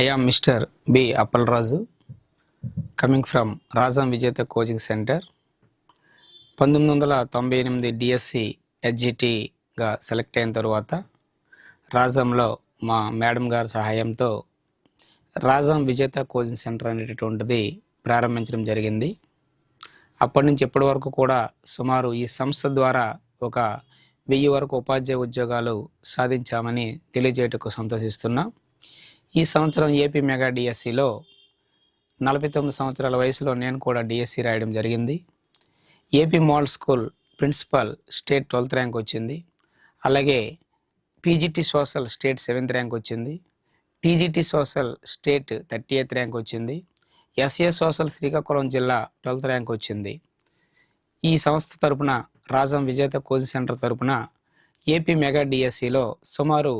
I am mister B. Appalaraju. Coming from Rajam Vijetha coaching centre. పంతొమ్మిది వందల తొంభై ఎనిమిది డిఎస్సి హెచ్జిటీగా సెలెక్ట్ అయిన తరువాత రాజంలో మా మేడం గారి సహాయంతో రాజం విజేత కోచింగ్ సెంటర్ అనేటటువంటిది ప్రారంభించడం జరిగింది. అప్పటి నుంచి ఇప్పటి వరకు కూడా సుమారు ఈ సంస్థ ద్వారా ఒక వెయ్యి వరకు ఉపాధ్యాయ ఉద్యోగాలు సాధించామని తెలియజేయటకు సంతోషిస్తున్నాం. ఈ సంవత్సరం ఏపీ మెగా డిఎస్సిలో నలభై తొమ్మిది సంవత్సరాల వయసులో నేను కూడా డిఎస్సి రాయడం జరిగింది. AP model school principal state twelfth rank వచ్చింది. అలాగే PGT social state seventh rank వచ్చింది. TGT social state thirty eighth rank వచ్చింది. ఎస్ఏ సోషల్ శ్రీకాకుళం జిల్లా ట్వెల్త్ ర్యాంక్ వచ్చింది. ఈ సంస్థ తరపున రాజం విజేత కోచింగ్ సెంటర్ తరపున ఏపీ మెగా డిఎస్సిలో సుమారు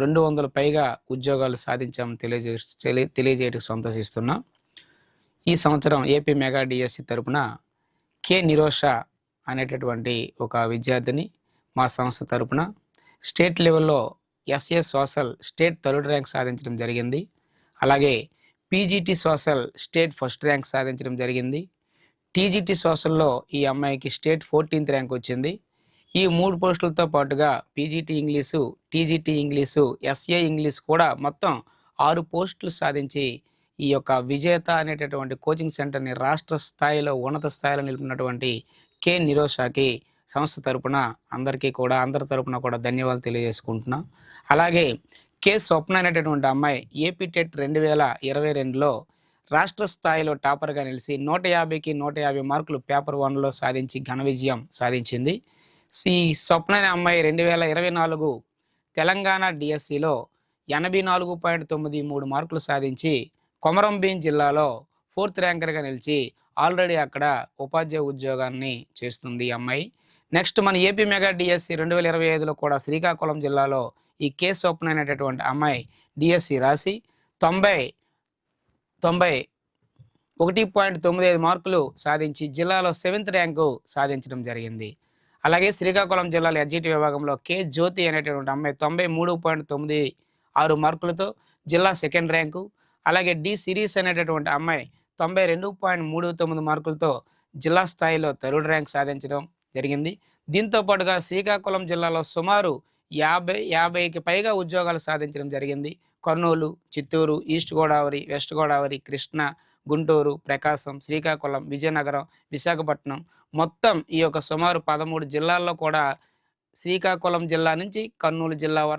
రెండు వందల పైగా ఉద్యోగాలు సాధించామని తెలియజే తెలియ తెలియజేయటకు సంతోషిస్తున్నాం. ఈ సంవత్సరం ఏపీ మెగా డిఎస్సి తరపున కె నిరోష అనేటటువంటి ఒక విద్యార్థిని మా సంస్థ తరపున స్టేట్ లెవెల్లో SA social state third rank సాధించడం జరిగింది. అలాగే PGT social state first rank సాధించడం జరిగింది. టీజీటీ సోషల్లో ఈ అమ్మాయికి స్టేట్ ఫోర్టీన్త్ ర్యాంక్ వచ్చింది. ఈ మూడు పోస్టులతో పాటుగా PGT English TGT English SA English కూడా మొత్తం ఆరు పోస్టులు సాధించి ఈ యొక్క విజేత అనేటటువంటి కోచింగ్ సెంటర్ని రాష్ట్ర స్థాయిలో ఉన్నత స్థాయిలో నిలిపినటువంటి కె నిరోషాకి సంస్థ తరపున అందరికీ కూడా అందరి తరపున కూడా ధన్యవాదాలు తెలియజేసుకుంటున్నాం. అలాగే కె స్వప్న అనేటటువంటి అమ్మాయి ఏపీ టెట్ రెండు వేల ఇరవై రెండులో రాష్ట్ర స్థాయిలో టాపర్గా నిలిచి నూట యాభైకి నూట యాభై మార్కులు పేపర్ వన్లో సాధించి ఘన విజయం సాధించింది. సి స్వప్న అనే అమ్మాయి రెండు వేల ఇరవై నాలుగు తెలంగాణ డిఎస్సిలో ఎనభై నాలుగు పాయింట్ తొమ్మిది మూడు మార్కులు సాధించి కొమరంభీం జిల్లాలో ఫోర్త్ ర్యాంకర్గా నిలిచి ఆల్రెడీ అక్కడ ఉపాధ్యాయ ఉద్యోగాన్ని చేస్తుంది ఈ అమ్మాయి. నెక్స్ట్ మన ఏపీ మెగా డిఎస్సి రెండు వేల ఇరవై ఐదులో కూడా శ్రీకాకుళం జిల్లాలో ఈ కే స్వప్న అనేటటువంటి అమ్మాయి డిఎస్సి రాసి తొంభై తొంభై ఒకటి పాయింట్ తొమ్మిది ఐదు మార్కులు సాధించి జిల్లాలో సెవెంత్ ర్యాంకు సాధించడం జరిగింది. అలాగే శ్రీకాకుళం జిల్లాలో ఎడ్జిటి విభాగంలో కె జ్యోతి అనేటటువంటి అమ్మాయి తొంభై మూడు పాయింట్ తొమ్మిది ఆరు మార్కులతో జిల్లా సెకండ్ ర్యాంకు. అలాగే డి సిరీస్ అనేటటువంటి అమ్మాయి తొంభై రెండు పాయింట్ మూడు తొమ్మిది మార్కులతో జిల్లా స్థాయిలో థర్డ్ ర్యాంక్ సాధించడం జరిగింది. దీంతో పాటుగా శ్రీకాకుళం జిల్లాలో సుమారు యాభై యాభైకి పైగా ఉద్యోగాలు సాధించడం జరిగింది. కర్నూలు చిత్తూరు ఈస్ట్ గోదావరి వెస్ట్ గోదావరి కృష్ణా గుంటూరు ప్రకాశం శ్రీకాకుళం విజయనగరం విశాఖపట్నం మొత్తం ఈ యొక్క సుమారు పదమూడు జిల్లాల్లో కూడా శ్రీకాకుళం జిల్లా నుంచి కర్నూలు జిల్లా వరకు